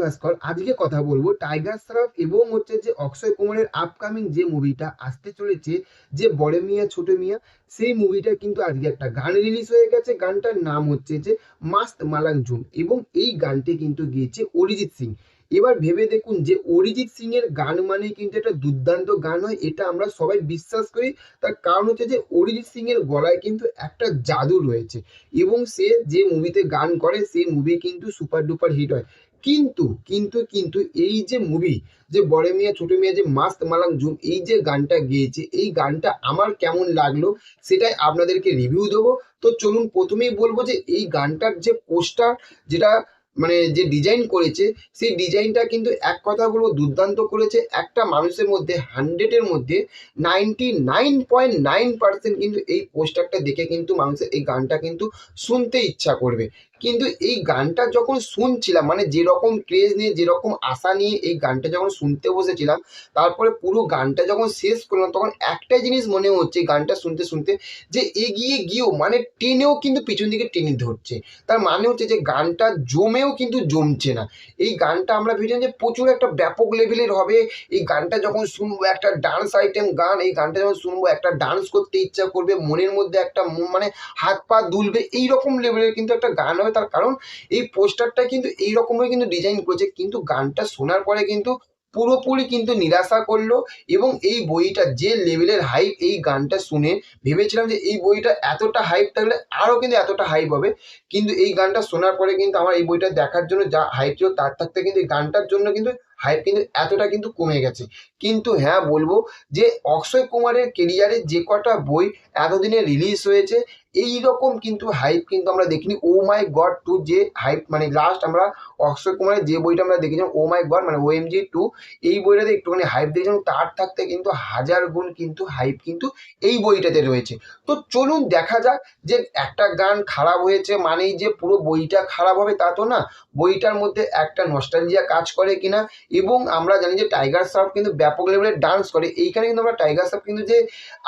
ভাস্কর আজকে কথা বলব টাইগার শ্রফ এবং হচ্ছে যে অক্ষয় কুমারের আপকামিং যে মুভিটা আসতে চলেছে, যে বড় মিয়া, ছোট মিয়া, সেই মুভিটা কিন্তু আজকে একটা গান রিলিজ হয়ে গেছে। গানটার নাম হচ্ছে যে মাস্ত মালাং জুম এবং এই গানটি কিন্তু গিয়েছে অরিজিৎ সিং। এবার ভেবে দেখুন যে অরিজিৎ সিং এর গান মানে কিন্তু একটা দুর্দান্ত গান হয়, এটা আমরা সবাই বিশ্বাস করি। তার কারণ হচ্ছে যে অরিজিৎ সিং এর গলায় কিন্তু একটা জাদু রয়েছে এবং সে যে মুভিতে গান করে, সেই মুভি কিন্তু সুপার ডুপার হিট হয়। কিন্তু কিন্তু কিন্তু এই যে মুভি যে বড় মিয়া, ছোট মিয়া যে মাস্ত মালাং জুম এই যে গানটা গেয়েছে, এই গানটা আমার কেমন লাগল সেটাই আপনাদেরকে রিভিউ দেবো। তো চলুন প্রথমেই বলব যে এই গানটার যে পোস্টার যেটা মানে যে ডিজাইন করেছে, সেই ডিজাইনটা কিন্তু এক কথা বলব দুর্দান্ত করেছে। একটা মানুষের মধ্যে হান্ড্রেডের মধ্যে ninety nine point nine percent কিন্তু এই পোস্টারটা দেখে কিন্তু মানুষের এই গানটা কিন্তু শুনতে ইচ্ছা করবে। কিন্তু এই গানটা যখন শুনছিলাম মানে যেরকম ক্রেজ নিয়ে, যেরকম আশা নিয়ে এই গানটা যখন শুনতে বসেছিলাম, তারপরে পুরো গানটা যখন শেষ করলাম, তখন একটাই জিনিস মনে হচ্ছে গানটা শুনতে শুনতে যে এগিয়ে গিয়েও মানে টেনেও কিন্তু পিছন দিকে টেনে ধরছে। তার মানে হচ্ছে যে গানটা জমেও কিন্তু জমছে না। এই গানটা আমরা ভেবেছিলাম যে প্রচুর একটা ব্যাপক লেভেলের হবে। এই গানটা যখন শুনব, একটা ডান্স আইটেম গান, এই গানটা যখন শুনব, একটা ডান্স করতে ইচ্ছা করবে, মনের মধ্যে একটা মানে হাত পা দুলবে এই রকম লেভেলের কিন্তু একটা গান হবে। তার কারণ এই পোস্টারটা কিন্তু এই রকমভাবে কিন্তু ডিজাইন করেছে। কিন্তু গানটা শোনার পরে কিন্তু পুরোপুরি কিন্তু নিরাশা করল এবং এই বইটা যে লেভেলের হাইপ এই গানটা শুনে ভেবেছিলাম যে এই বইটা এতটা হাইপ থাকলে আরও কিন্তু এতটা হাইপ হবে। কিন্তু এই গানটা শোনার পরে কিন্তু আমার এই বইটা দেখার জন্য যা হাইপ ছিল তার থাকতে কিন্তু এই গানটার জন্য কিন্তু হাইপ কিন্তু এতটা কিন্তু কমে গেছে। কিন্তু হ্যাঁ বলব যে অক্ষয় কুমারের কেরিয়ারে যে কটা বই এতদিনে রিলিজ হয়েছে এই রকম কিন্তু হাইপ কিন্তু আমরা দেখিনি। ও মাই গড টু যে হাইপ মানে লাস্ট আমরা অক্ষয় কুমারের যে বইটা আমরা দেখেছিলাম ও মাই গড মানে ও এম জি টু এই বইটাতে একটুখানি হাইপ দেখেছিলাম, তার থাকতে কিন্তু হাজার গুণ কিন্তু হাইপ কিন্তু এই বইটাতে রয়েছে। তো চলুন দেখা যাক যে একটা গান খারাপ হয়েছে মানেই যে পুরো বইটা খারাপ হবে তা তো না, বইটার মধ্যে একটা নস্টালজিয়া কাজ করে কিনা, এবং আমরা জানি যে টাইগার শ্রফ কিন্তু ব্যাপক লেভেলে ডান্স করে, এইখানে কিন্তু আমরা টাইগার শ্রফ কিন্তু যে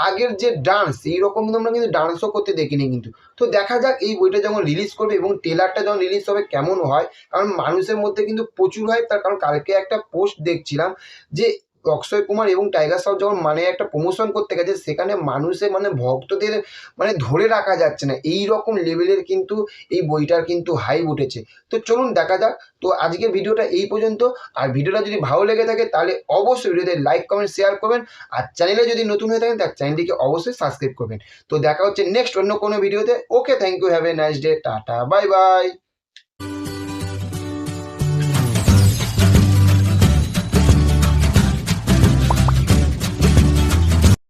আগের যে ডান্স এইরকম কিন্তু আমরা কিন্তু ডান্সও করতে দেখিনি কিন্তু। তো দেখা যাক এই বইটা যখন রিলিজ করবে এবং টেলারটা যখন রিলিজ হবে কেমন হয়, কারণ মানুষের মধ্যে কিন্তু প্রচুর হয় তার কারণ কালকে একটা পোস্ট দেখছিলাম যে অক্ষয় কুমার এবং টাইগার শ্রফ যখন মানে একটা প্রমোশন করতে গেছে, সেখানে মানুষের মানে ভক্তদের মানে ধরে রাখা যাচ্ছে না। এই রকম লেভেলের কিন্তু এই বইটার কিন্তু হাইপ উঠেছে। তো চলুন দেখা যাক। তো আজকের ভিডিওটা এই পর্যন্ত। আর ভিডিওটা যদি ভালো লেগে থাকে, তাহলে অবশ্যই ভিডিওতে লাইক কমেন্ট শেয়ার করবেন। আর চ্যানেলে যদি নতুন হয়ে থাকেন তার চ্যানেলটিকে অবশ্যই সাবস্ক্রাইব করবেন। তো দেখা হচ্ছে নেক্সট অন্য কোনো ভিডিওতে okay thank you have a nice day tata bye bye